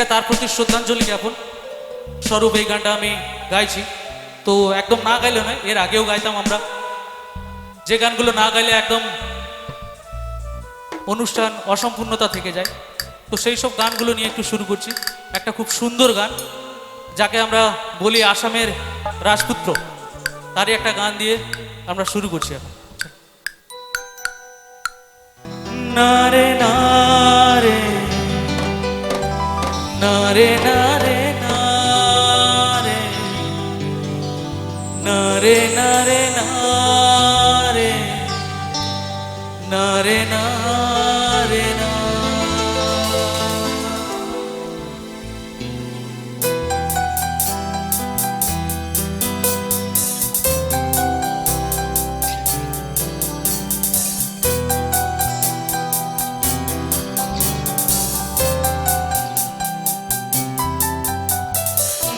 এটা তার প্রতি শ্রদ্ধাঞ্জলি জ্ঞাপন। স্বরূপ এই গানটা আমি গাইছি। তো একদম না গাইলে নয়, এর আগেও গাইতাম আমরা। যে গানগুলো না গাইলে একদম অনুষ্ঠান অসম্পূর্ণতা থেকে যায়। তো সেই সব গানগুলো নিয়ে একটু শুরু করছি। একটা খুব সুন্দর গান, যাকে আমরা বলি আসামের রাজপুত্র। তারই একটা গান দিয়ে আমরা শুরু করছি এখন। নারে না রে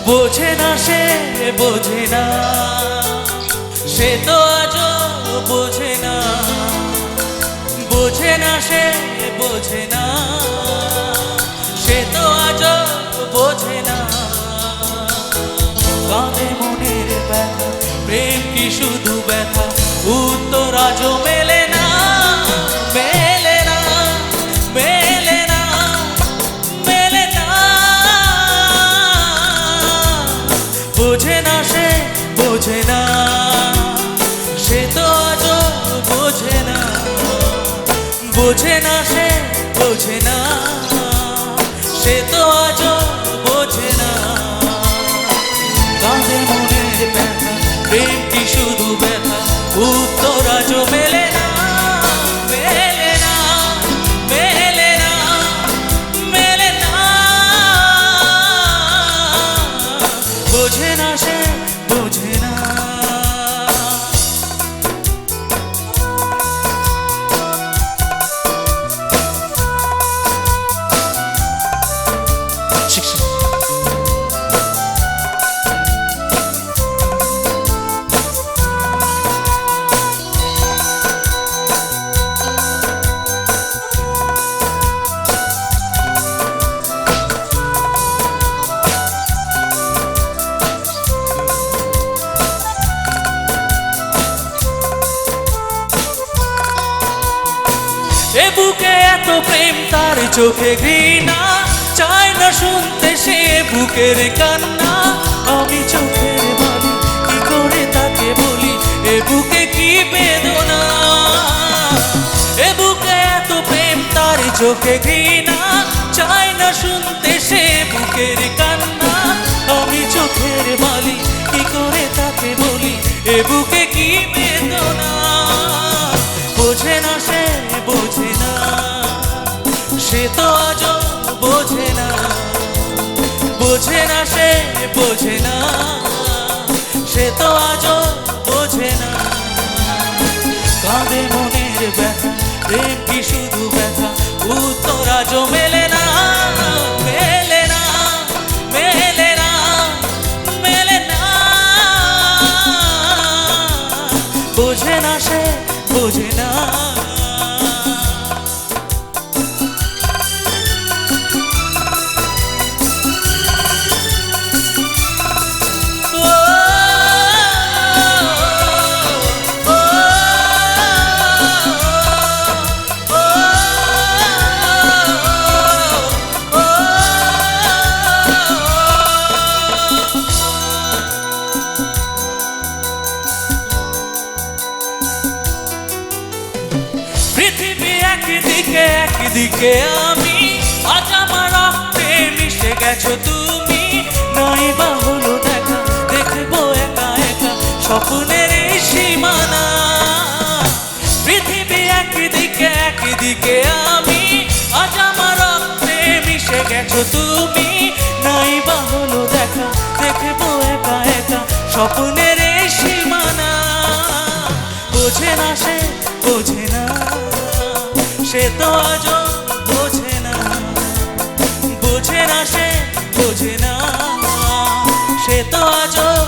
বোঝে না সে, বোঝে না। সে তো আজও বোঝে না। বোঝে না সে, বোঝে না। সে তো আজও বোঝে না। কাঁদে মনের ব্যথা, প্রেম কি শুধু ব্যথা? উত্তর বোঝে না সে, বোঝে না। সে তো আজ বোঝে না। বোঝে না সে, বোঝে না। সে তো আজও আসে বোঝে না। প্রেম, তার চোখে ঘৃণা। চায় না শুনতে সে বুকের কান্না। আমি চোখের বালি, কি করে তাকে বলি? এ বুকে কি বেদনা? এ বুকে এত প্রেম, তার চোখে ঘৃণা। চায় না শুনতে সে বুকের কান্না। আমি চোখের বালি, কি করে তাকে বলি? এ বুকে কি বোঝে না সে, বোঝে না। সে তো আজও বোঝে না। কাঁদে মনের ব্যথা প্রেম কি শুধু ব্যথা? উত্তর আজও মেলে না মেলে না মেলে না মেলে না। বোঝে না সে, বোঝে না। পৃথিবী একদিকে একদিকে আমি। আজ আমার রক্তে মিশে গেছো তুমি। নাই বা হলো দেখা, দেখব একা একা। স্বপ্নের সীমানা। পৃথিবী একদিকে একদিকে আমি। আজ আমার রক্তে মিশে গেছো তুমি। নাই বা হলো দেখা, দেখব একা একা। স্বপ্নের সীমানা। বোঝে না সে, বোঝে না। সে তো আজও বোঝে না। বোঝে না সে বোঝে না। সে তো আজও